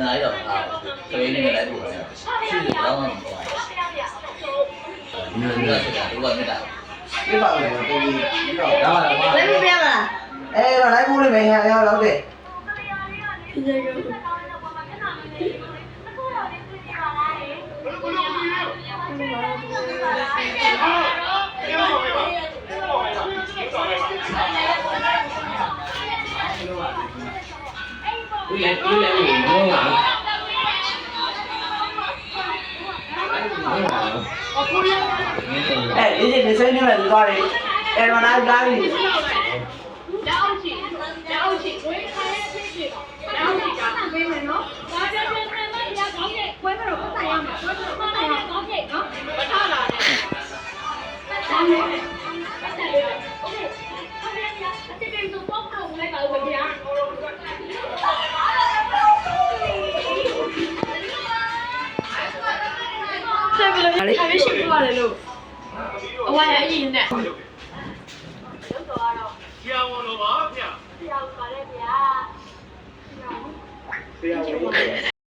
လိုက်တော့အားကလေးနဲ့လိုက်ပို့တယ်ရှိတယ်တော့မှမပေါ့ဒီလိုမျိုးဖြစ်တာဒီကမြတ်တာပြပါမယ်ကိုကြီးပြီးတော့ဒါမှလည်းဘာလည်းပြပြမလားအဲတော့လိုက်ဖို့လေးမယ်ဟဲ့ရောက်တော့တဲ့ဒီလိုရောဦး လည်းဦးလည်းဦးမောင်းလာအဲဒီဒီစိတ်နဲ့လည်းသွားတယ်အဲတော့လိုက်ကားပြီလက်အောက်ချီလက်အောက်ချီဝေးခိုင်းတဲ့ဖြစ်ဖြစ်လက်အောက်ချီကတန်ပေးမယ်နော်။ဒါကြောင့်ပြန်ပြန်လိုက်ရကောင်းတဲ့ဝဲမတော့ပတ်ဆိုင်ရမယ်။ဝဲမတော့ပတ်ဆိုင်ရကောင်းတဲ့နော်။မထားလာနဲ့။ပတ်ဆိုင်ရ ဆက်ပြီးလို့ဒါလေးအမရှိပြရတယ်လို့အဝါရအရင်နဲ့ဆရာဝန်တော်ပါဗျာဆရာပါလေဗျာဆရာဝန်တော်